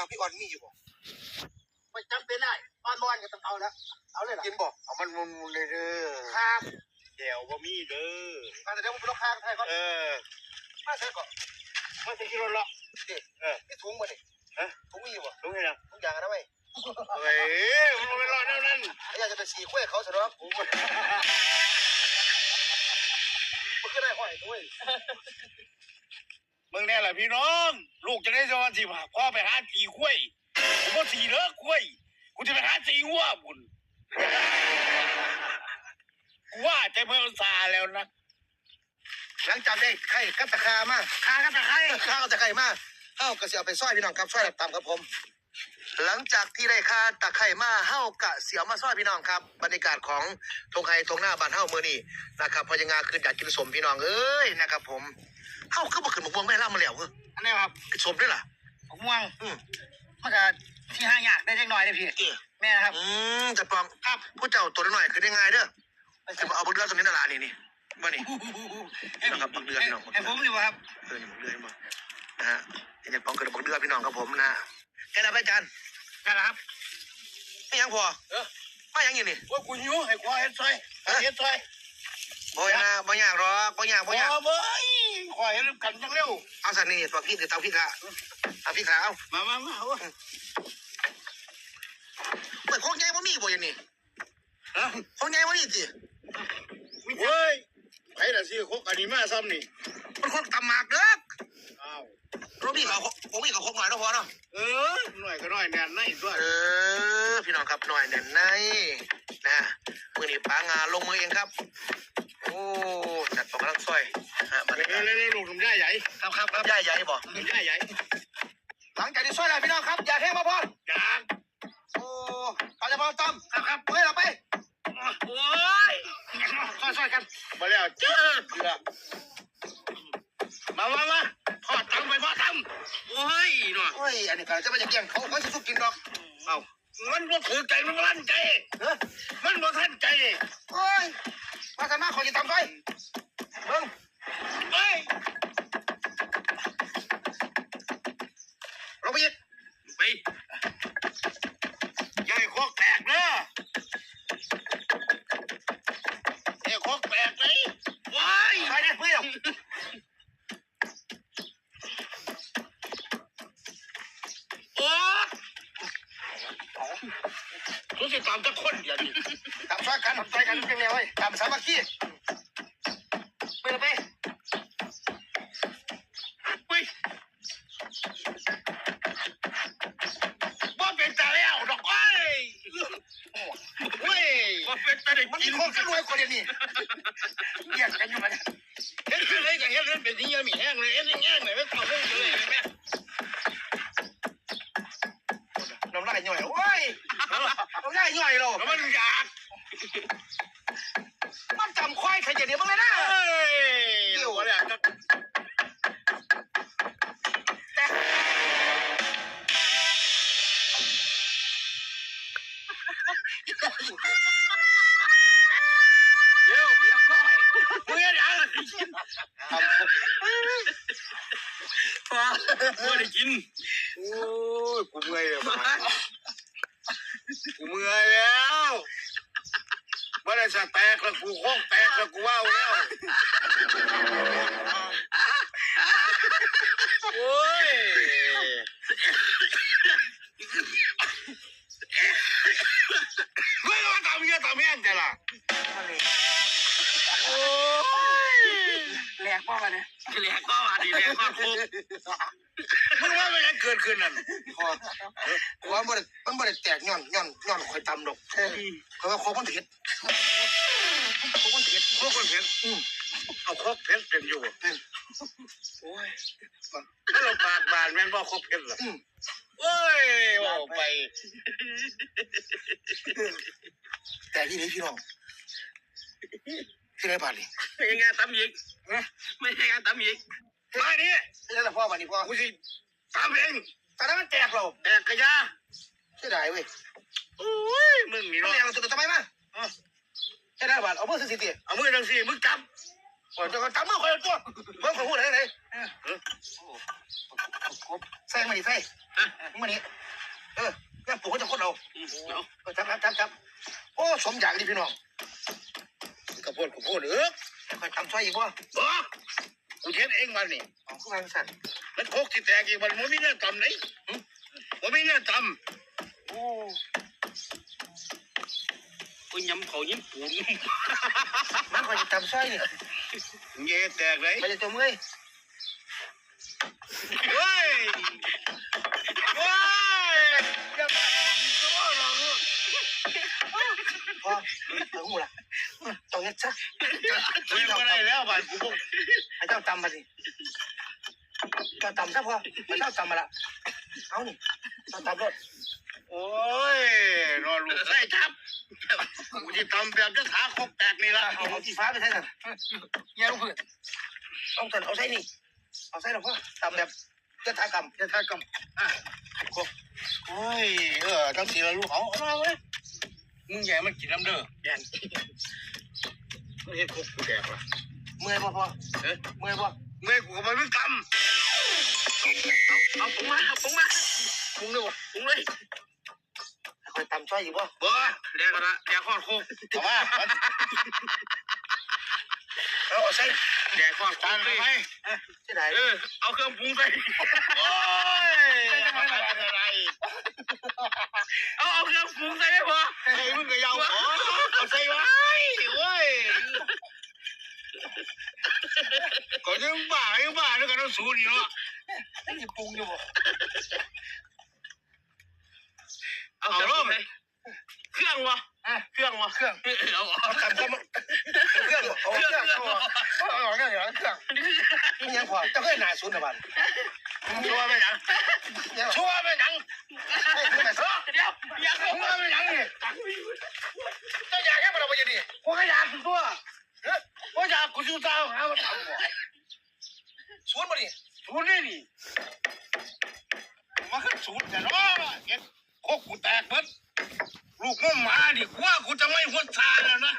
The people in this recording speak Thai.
าวพี่ออนมีอยู่บ่ไม่จำเป็นได้ตอนนอนก็ต้องเอาแล้วเอาเลยเหรอกินบ่เอามันมุนๆเลยเด้อข้ามเดี๋ยวบ่มีเด้อมาแต่เดี๋ยวผมไปลกข้างไทยก่อนเออมาใส่ก่อนมาสิกิโลละนี่ถุงบ่นี่ฮะถุงมีอยู่บ่รู้ไหมล่ะถุงยางอะนะไหมเฮ้ยมันไม่รอดแล้วนั่นไอ้อยากจะไปสีกล้วยเขาซะเนาะกูมันมันก็ได้ห้อยด้วย มึงแน่แหละพี่น้อง ลูกจะได้สวัสดิ์พ่อไปหาสีกล้วยผมว่าสีเลิกกล้วยกูจะไปหาสีวัวบุญกูว่าจะไม่เอาซาแล้วนะหลังจากได้ไข่กับตะคามาคากันตะไคร้ข้าวตะไคร่มาเฮาก็สิเอาไปซอยพี่น้องครับซอยแบบตามครับผม หลังจากที่ได้คาตะไคร่มาเฮากะเสียวมาซอยพี่น้องครับ บรรยากาศของทงไฮทงหน้าบ้านเฮามื้อนี้นะครับพอยังงาคืออยากกินสมพี่น้องเอ้ยนะครับผม เฮาคือบ่ขึ้นมะม่วงแม่ล่ามาแล้วเฮ้ยอันนี้ครับสมด้วยล่ะผมม่วงอืมมันก็ที่ห้างยากได้เล็กน้อยเลยพี่เอ้ยแม่นะครับอืมจะปองครับผู้เจ้าตัวน้อยคือได้ง่ายเด้อจะมาเอาบักเดือตรงนี้นารานี่นี่มานี่ นะครับบักเดือนพี่น้อง ให้ผมดีกว่าครับเออนี่บักเดือมานะฮะอยากปองเกิดบักเดือพี่น้องครับผมนะแค่นั้นไปจานนั่นแหละครับ ไม่ยังพอเออ ไม่ยังอยู่นี่ว่ากูหิวให้ควายเฮ็ดซอยเฮ็ดซอยบ่ยากบ่ยากหรอกบ่ยากบ่ยากเบ้ ยควายเฮ็ดกันจังเร็วเอาสันนี่ตัวพี่เดี๋ยวเตาพี่ขาเอาพี่ขาเอามามามาเอาเปิดของใหญ่บ่มีบ่อยังนี่ฮะของใหญ่บ่มีสิเฮ้ยไผน่ะสิคกอันนี้มาซ้ำนี่มันของตำหมากเด้ออ้าวรถพี่เขาผมมีเขาคงหน่อยเนาะพอเนาะเออหน่อยก็หน่อยแน่นในด้วยเออพี่น้องครับหน่อยแน่นในนะมือนี้ปางานลงมือเองครับ โอ้จัดปอกกำลังซอยฮะมัน เออเร็วๆลูกทำได้ใหญ่ครับครับครับใหญ่ใหญ่บ่ทำได้ใหญ่ หลังจากที่ซอยแล้วพี่น้องครับ อย่าเทมาพอจานโอ้เอาจะพอต้มครับครับเฮ้ยเราไปโอ้ยซอยๆกัน มาแล้วเจ้าเกือบมามามาทอดตังไปพ่อทำโอ้ยหน่อยโอ้ย อันนี้ก็จะมาจากเกี่ยงเขาเขาจะสุกกินดอก เอามันบ่ถือใจมันบ่ลั่นใจเฮ้ยมันบ่ทันใจโอ้ยมาทำมาขอจะทำไป ทุกสิตามจะคนอย่างนี้ทำซอยกันทำซอยกันเป็นไงเว้ยทำสามัคคีไปเลยไปเฮ้ยบ่เป็นตาแล้วดอกเว้ยเว้ยบ่เป็นตาได้มันกิมีนคนกันรวยคนเดียวนี่เกี่ยงกันอยู่มันเฮ็ดคือไรก็เฮ็ดเฮ็ดเป็นที่ยังมีแห้งเลยเฮ็ดแห้งเลยไม่ต้องเรื่องเลยแม่น้ำลายย่อยโอ้ย น้ำลายย่อยเราแล้วมันอยาก มันจำควายขยันเดียวมึงเลยนะเอ้ยเดี๋ยวเนี่ยจะเดี๋ยวเรียบร้อยมึงยังไงไม่ได้กิน โอ้ยกูเมื่อยเลยมากู เมื่อยแล้วบริษัทแตกแล้วกูโคกแตกแล้วกูว่าวแล้ว มึงว่ามันยังเกิดขึ้นนั่นพอกูว่ามันมันบ่ได้แตกย่อนย่อนย่อนคอยตำดอกเพราะว่าโคกมันเผ็ดโคกมันเผ็ดพวกคนเห็นเอาครกเพชรเป็นอยู่โอ้ยถ้าเราปากบานแม่นว่าครกเพชรเหรออืมโอ้ยว่าไป แต่ที่นี้พี่น้องที่ไหนบ้านนี่ไม่ใช่งานตำหยิกไม่ใช่งานตำหยิก มาดิที่ไหนล่ะพ่อบ้านนี้พ่อกูสิตำเองแต่นั้นมันแตกเราแตกกระยาเสียดายเว้ยโอ้ยมึงนี่มันเนาะแรงเราตัวทำไมมาแค่ได้บาทเอาเมื่อสิสิเอามือดังสิมึงจับก่อนจะตามมือคอยตัวเบิ่งขอพูดอะไรไหนใส่มาดิใส่มานี่เออแก้ปลูกเขาจะคนเอาเออจับจับจับจับโอ้สมอยากดิพี่น้องกระโพดกระโพดเออคอยตำซอยอีกบ่บ่กู เฮ็ดเองมันนี่ของผู้การสั่นมันโคกสิแตกอีกมันบ่มีเงินตำไหนบ่มีเงินตโอ้ำกูยำเขายิ้มปูนมันคอยจะตำซอยนี่เงี้ยแตกเลยไม่จะจมเงยเฮ้ยเฮ้ยอย่ามาสมองเราลูกพอเอาหูละต้องเฮ็ดซะ เรียนบ่ได้แล้วบ้านกูบ่ให้เจ้าตำมาสิเจ้าตำซะพอให้เจ้าตำมาละเอานี่เจ้าตำรถโอ้ยรอลูกใส่จับกูจะทำแบบจะขาคกแตกนี่ละเอาเอาสีฟ้าไปใส่สั่นเนี่ยลูกเพื่อนเอาสั่นเอาใส่นี่เอาใส่หรอพ่อตำแบบจะทากรรมจะทากำอะโอ้ยเออทั้งสี่ละลูกเอาเอามาเว้ยมึงแย่มันกินน้ำเด้อแย่ นมันเห็นคกกูแดกวะเมื่อยบ่พอเอ๊ะเมื่อยบ่เมื่อกูก็มาเพิ่งทำเอาเอาผมมาเอาผมมาปุ้งเลยวะปุ้งเลยคอยตำซอยอยู่บ่บ่แดกกระแดกข้อโคกเอามาเอาเอาใส่แดกข้อโคกเลยเสียดายเออเอาเครื่องปรุงใส่โอ้ยอะไรเอา แล้วกันต้องสูนี่เนาะนี่ปรุงอยู่บ่เอาลงเครื่องวะเครื่องวะเครื่องเอาเอาตำก็มาเครื่องบ่เอาเคเครื่รื่อองงเครื่องเอาเอาเนี่ยเครื่องนี่ยังพอเจ้าเคยหน้าศูนย์นะบ้านชัวร์ไปยังยังชัวร์ไปยังให้ขึ้นมาซะเดี๋ยวอยากชัวร์ไปยัง ศูนย์แต่เนาะเห็นโคกูแตกเบิดลูกมุ่งมาดิว่ากูจะไม่หัวชาแล้วนะ